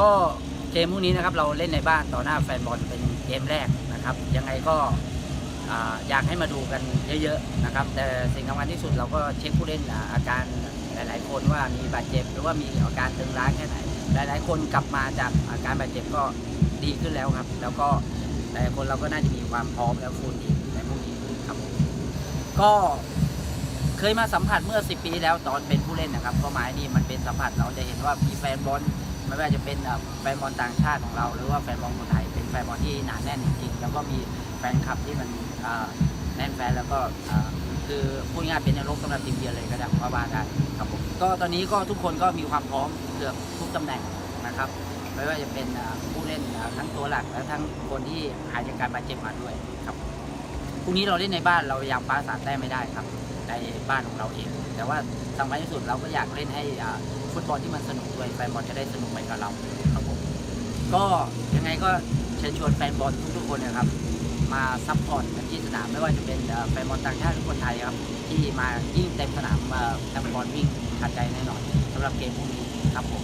ก็เกมพวกนี้นะครับเราเล่นในบ้านต่อหน้าแฟนบอลเป็นเกมแรกนะครับ ยังไงก็อ่าอยากให้มาดูกันเยอะๆนะครับ แต่สิ่งสำคัญที่สุดเราก็เช็คผู้เล่นอาการหลาย ๆ คนว่ามีบาดเจ็บหรือว่ามีอาการตึงล้าแค่ไหน หลาย ๆ คนกลับมาจากอาการบาดเจ็บก็ดีขึ้นแล้วครับ แล้วก็หลายคนเราก็น่าจะมีความพร้อมแล้วฟูลทีมในพวกนี้ครับก็เคยมาสัมผัสเมื่อ 10 ปีแล้วตอนเป็นผู้เล่นนะครับ ก็หมายนี่มันเป็นสัมผัสเราจะเห็นว่ามีแฟนบอล ไม่ว่าจะเป็นแฟนบอลต่างชาติของเรา หรือว่าแฟนบอลคนไทยเป็นแฟนบอลที่หนาแน่นจริงๆแล้วก็มีแฟนคลับที่มันแน่นแฟนแล้วก็คือพูดง่ายๆเป็นนรกสำหรับทีมเยือนเลยก็ได้ว่าว่าได้ครับผมก็ตอนนี้ก็ทุกคนก็มีความพร้อมเกือบทุกตำแหน่งนะครับ ไม่ว่าจะเป็นผู้เล่นทั้งตัวหลักและทั้งคนที่หายจากการบาดเจ็บมาด้วยครับพรุ่งนี้เราเล่นในบ้านเรายังฟ้าสามแต้มไม่ได้ครับ บ้านของเราเอง แต่ว่าสำคัญที่สุดเราก็อยากเล่นให้ฟุตบอลที่มันสนุกด้วยแฟนบอลจะได้สนุกไปกับเราครับผมก็ยังไงก็เชิญชวนแฟนบอลทุกๆคนนะครับ มาซัพพอร์ตกันที่สนามไม่ว่าจะเป็นแฟนบอลต่างชาติหรือคนไทยครับ ที่มายิ่งเต็มสนามมาแฟนบอลวิ่งขัดใจแน่นอนสำหรับเกมพวกนี้ครับผม